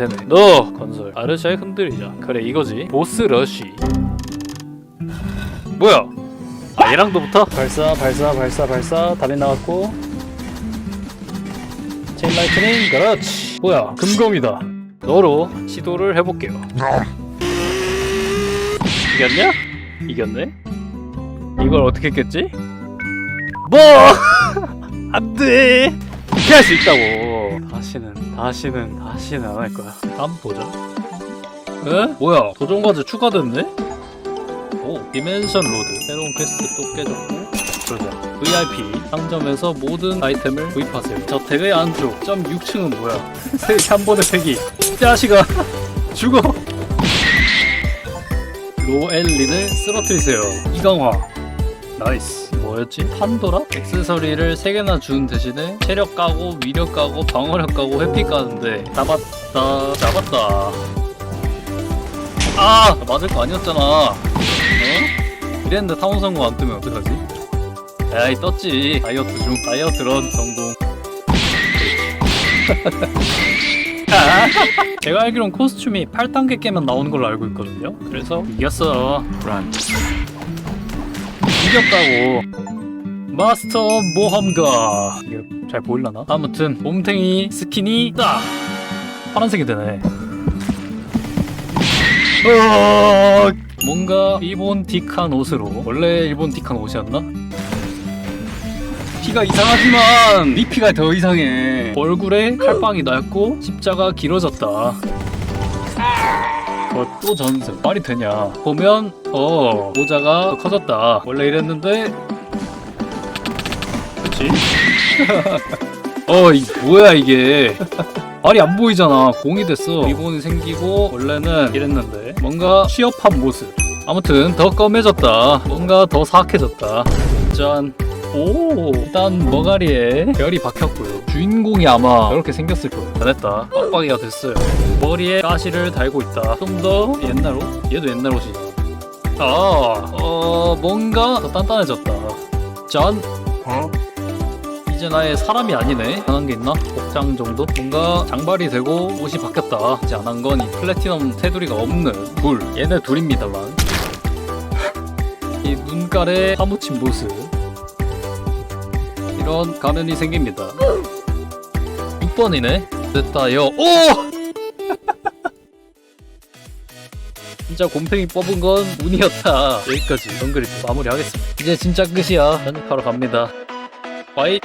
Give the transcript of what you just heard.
되네 너 건설 아르샤에 흔들리자 그래 이거지 보스 러쉬 뭐야 아 얘랑도 붙어? 발사 발사 발사 발사 답이 나왔고 체인 라이트닝 그렇지 뭐야 금검이다 너로 시도를 해볼게요 이겼냐? 이겼네? 이걸 어떻게 깼지? 뭐! 안돼! 이렇게 할수 있다고. 다시는 다시는 다시는 안 할 거야. 다음 보자. 에? 뭐야? 도전 과제 추가됐네? 오 디멘션 로드. 새로운 퀘스트 또 깨졌고. 그러자. VIP 상점에서 모든 아이템을 구입하세요. 저택의 안쪽 점 6층은 뭐야? 세한 번에 세기 이 자식아. 죽어. 로엘린을 쓰러뜨리세요. 이강화 나이스. 뭐였지? 판도라? 액세서리를 3개나 주는 대신에 체력 까고 위력 까고 방어력 까고 회피 까는데. 잡았다. 잡았다. 아! 맞을 거 아니었잖아. 어? 이랬는데 타운 성공 안 뜨면 어떡하지? 에이 떴지. 다이어트 중. 다이어트 런 성공. 제가 알기론 코스튬이 8단계 깨면 나오는 걸로 알고 있거든요. 그래서 이겼어. 란 이겼다고. 마스터 모험가. 이게 잘 보일라나? 아무튼 곰탱이 스킨이 딱! 파란색이 되네. 어... 뭔가 일본 딕한 옷으로. 원래 일본 딕한 옷이었나? 피가 이상하지만 네 피가 더 이상해. 얼굴에 칼빵이 낮고 십자가 길어졌다 그것도 전승 말이 되냐? 보면 어 모자가 더 커졌다. 원래 이랬는데. 그치? 어 이 뭐야 이게? 말이 안 보이잖아. 공이 됐어. 리본이 생기고 원래는 이랬는데. 뭔가 취업한 모습. 아무튼 더 검해졌다. 뭔가 더 사악해졌다. 짠 오, 일단 머가리에 별이 박혔고요. 주인공이 아마 이렇게 생겼을 거예요. 잘했다. 빡빡이가 됐어요. 머리에 가시를 달고 있다. 좀 더 옛날 옷? 얘도 옛날 옷이야. 아, 어, 뭔가 더 단단해졌다. 짠. 이제 나의 사람이 아니네. 안한 게 있나? 복장 정도? 뭔가 장발이 되고 옷이 바뀌었다. 이제 안 한 건 이 플래티넘 테두리가 없는 물. 얘네 둘입니다만. 이 눈깔에 파묻힌 모습. 이런 가면이 생깁니다. 6번이네. 됐다, 요. 오! 진짜 곰팽이 뽑은 건 운이었다. 여기까지 연결이 마무리하겠습니다. 이제 진짜 끝이야. 편집하러 갑니다. 바이.